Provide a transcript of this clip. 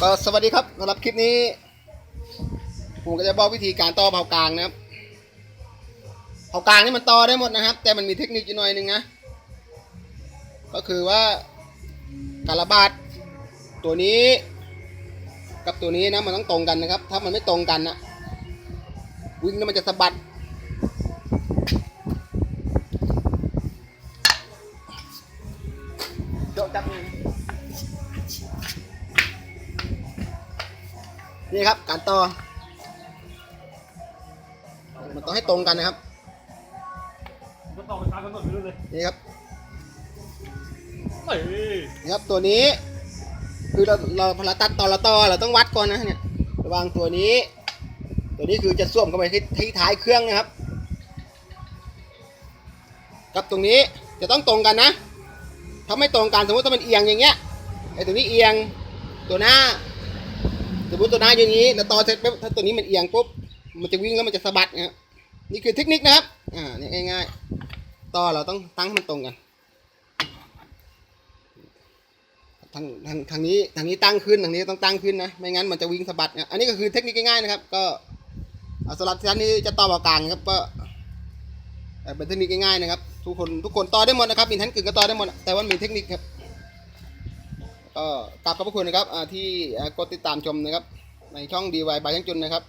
ก็สวัสดีครับสำหรับคลิปนี้ ผมก็จะบอกวิธีการต่อเผากลางนะครับเผากลางนี่มันต่อได้หมดนะครับ แต่มันมีเทคนิคอยู่หน่อยหนึงนะก็คือว่าการระบาดตัวนี้ กับตัวนี้นะมันต้องตรงกันนะครับ ถ้ามันไม่ตรงกันนะวิ่งแล้วมันจะสะบัดโจะจับมือ นี่ครับการต่อ มันต้องให้ตรงกันนะครับก็ต่อไปตามกำหนดไปเรื่อยนี่ครับๆเฮ้ยนี่ครับตัวนี้ คือเราเราพอเราตัดต่อเราต่อเราต้องวัดก่อนนะเนี่ยระหว่างตัวนี้ ตัวนี้คือจะสวมเข้าไปที่ที่ท้ายเครื่องนะครับ กับตรงนี้จะต้องตรงกันนะถ้าไม่ตรงกันสมมติถ้ามันเอียงอย่างเงี้ยไอ้ตัวนี้เอียงตัวหน้า สมมติตัวหน้าอย่างนี้ แล้วต่อเสร็จปุ๊บถ้าตัวนี้มันเอียงปุ๊บ มันจะวิ่งแล้วมันจะสะบัดนะครับ นี่คือเทคนิคนะครับ อ่านี่ง่าย ๆ ต่อเราต้องตั้งให้มันตรงกัน ทางทางทางนี้ทางนี้ตั้งขึ้น ทางนี้ต้องตั้งขึ้นนะ ไม่งั้นมันจะวิ่งสะบัดนะอันนี้ก็คือเทคนิคง่ายๆนะครับ ก็สำหรับท่านนี้จะต่อเบากลางครับ ก็เอ่อเป็นเทคนิคง่ายๆนะครับ ทุกคนทุกคนต่อได้หมดนะครับ มีทั้งกึ่งก็ต่อได้หมด แต่ว่ามีเทคนิคครับ ก็กราบขอบพระคุณนะครับที่กดติดตามชมนะครับในช่อง DY บายช่างจุนนะครับ